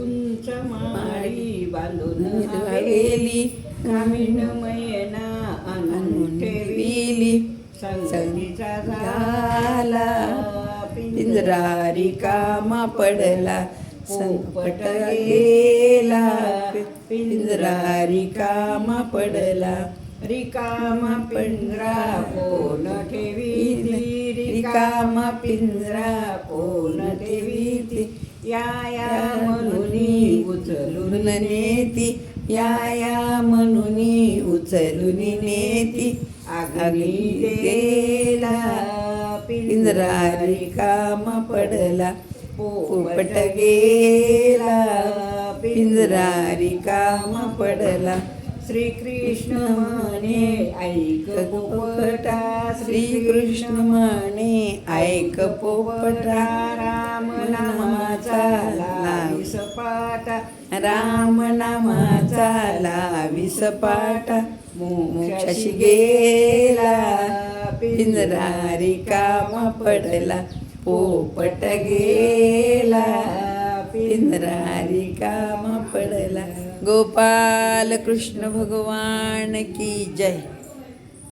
उंच माळी बांधून हवेली कामिन मैना आणून ठेवी विली संगतीचा झाला. पिंजरा रिकामा पडला. संपट गेला. पिंजरा रिकामा पडला. रिकामा पिंजरा कोण ठेवी रिकामा पिंजरा कोण ठेवी या या म्हणून उचलून नेती. या या म्हणून उचलून नेती. आगली गेला पिंजरा रिकामा पडला पोपट गेला पिंजरा रिकामा पडला. श्रीकृष्ण म्हणे ऐक पोपटा श्रीकृष्ण म्हणे ऐक पोपटा राम नामाचा लावी सपाटा राम नामाचा लावी सपाटा मोक्षाशी गेला. पिंजरारी रिकामा पडला. पोपट गेला. पिंजरारी रिकामा पडला. गोपाल कृष्ण भगवान की जय.